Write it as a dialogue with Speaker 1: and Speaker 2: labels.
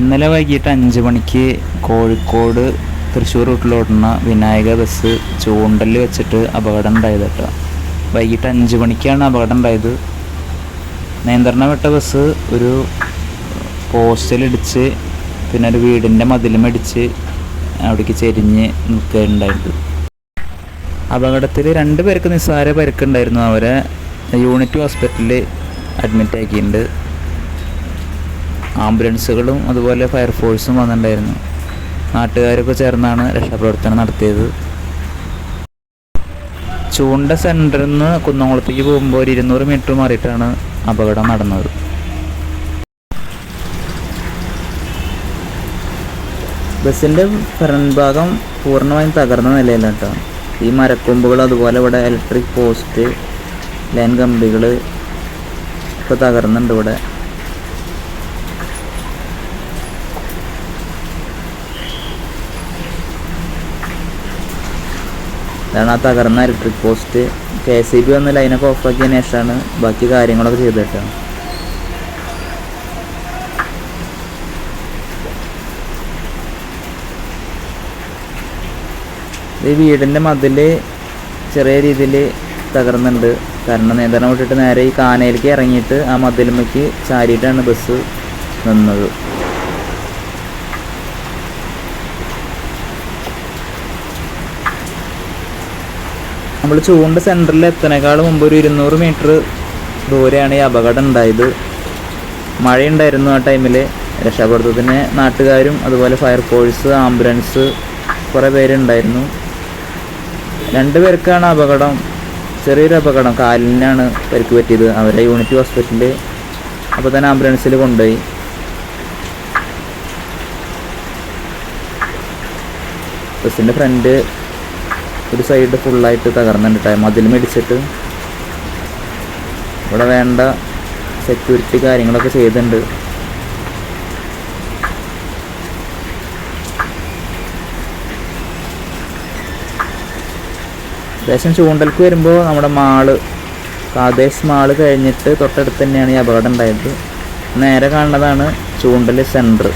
Speaker 1: ഇന്നലെ വൈകിട്ട് അഞ്ച് മണിക്ക് കോഴിക്കോട് തൃശ്ശൂർ റൂട്ടിലോടുന്ന വിനായക ബസ് ചൂണ്ടലിൽ വെച്ചിട്ട് അപകടം ഉണ്ടായത് കേട്ടോ. വൈകിട്ട് അഞ്ച് മണിക്കാണ് അപകടം ഉണ്ടായത്. നിയന്ത്രണം വിട്ട ബസ് ഒരു പോസ്റ്റിലിടിച്ച് പിന്നെ ഒരു വീടിന്റെ മതിലുമടിച്ച് അവിടേക്ക് ചെരിഞ്ഞ് നിൽക്കുകയുണ്ടായത് അപകടത്തിൽ രണ്ട് പേർക്ക് നിസ്സാര പരിക്കുണ്ടായിരുന്നു. അവരെ യൂണിറ്റ് ഹോസ്പിറ്റലിൽ അഡ്മിറ്റ് ആക്കിയിട്ടുണ്ട്. ആംബുലൻസുകളും അതുപോലെ ഫയർഫോഴ്സും വന്നിട്ടുണ്ടായിരുന്നു. നാട്ടുകാരൊക്കെ ചേർന്നാണ് രക്ഷാപ്രവർത്തനം നടത്തിയത്. ചൂണ്ട സെന്ററിൽ നിന്ന് കുന്നംകുളത്തേക്ക് പോകുമ്പോൾ ഒരു ഇരുന്നൂറ് മീറ്റർ മാറിയിട്ടാണ് അപകടം നടന്നത്. ബസ്സിന്റെ ഫ്രണ്ട് ഭാഗം പൂർണമായും തകർന്ന നിലയിലാണ് കേട്ടോ ഈ മരക്കൊമ്പുകൾ അതുപോലെ ഇവിടെ ഇലക്ട്രിക് പോസ്റ്റ് ലൈൻ കമ്പികൾ ഇപ്പോൾ തകർന്നുണ്ട് ഇവിടെ. ഇതാണ് ആ തകർന്ന electric post K S E B വന്ന് ലൈനൊക്കെ ഓഫാക്കിയതിന് ശേഷമാണ് ബാക്കി കാര്യങ്ങളൊക്കെ ചെയ്തിട്ട് ഈ വീടിന്റെ മതിൽ ചെറിയ രീതിയിൽ തകർന്നുണ്ട് കാരണം നിയന്ത്രണം വിട്ടിട്ട് നേരെ ഈ കാനയിലേക്ക് ഇറങ്ങിയിട്ട് ആ മതിലുമ്മയ്ക്ക് ചാരിയിട്ടാണ് ബസ് നിന്നത് നമ്മൾ ചൂണ്ട സെന്ററിൽ എത്തനേക്കാൾ മുമ്പ് ഒരു ഇരുന്നൂറ് മീറ്റർ ദൂരെയാണ് ഈ അപകടം ഉണ്ടായത്. മഴയുണ്ടായിരുന്നു ആ ടൈമിൽ രക്ഷാപ്രവർത്തനത്തിന് നാട്ടുകാരും അതുപോലെ ഫയർ ഫയർഫോഴ്സ് ആംബുലൻസ് കുറേ പേരുണ്ടായിരുന്നു രണ്ട് പേർക്കാണ് അപകടം. ചെറിയൊരു അപകടം. കാലിനാണ് പരിക്ക് പറ്റിയത്. അവരെ യൂണിറ്റ് ഹോസ്പിറ്റലിൽ അപ്പോൾ തന്നെ ആംബുലൻസിൽ കൊണ്ടുപോയി. ബസ്സിന്റെ ഫ്രണ്ട് ഒരു സൈഡ് ഫുള്ളായിട്ട് തകർന്നിട്ടുണ്ട് കേട്ടോ മതിൽ മേടിച്ചിട്ട്. ഇവിടെ വേണ്ട സെക്യൂരിറ്റി കാര്യങ്ങളൊക്കെ ചെയ്തിട്ടുണ്ട്. ഏകദേശം ചൂണ്ടൽക്ക് വരുമ്പോൾ നമ്മുടെ മാൾ കാതേസ് മാൾ കഴിഞ്ഞിട്ട് തൊട്ടടുത്ത് തന്നെയാണ് ഈ അപകടം ഉണ്ടായത്. നേരെ കാണുന്നതാണ് ചൂണ്ടൽ സെന്റർ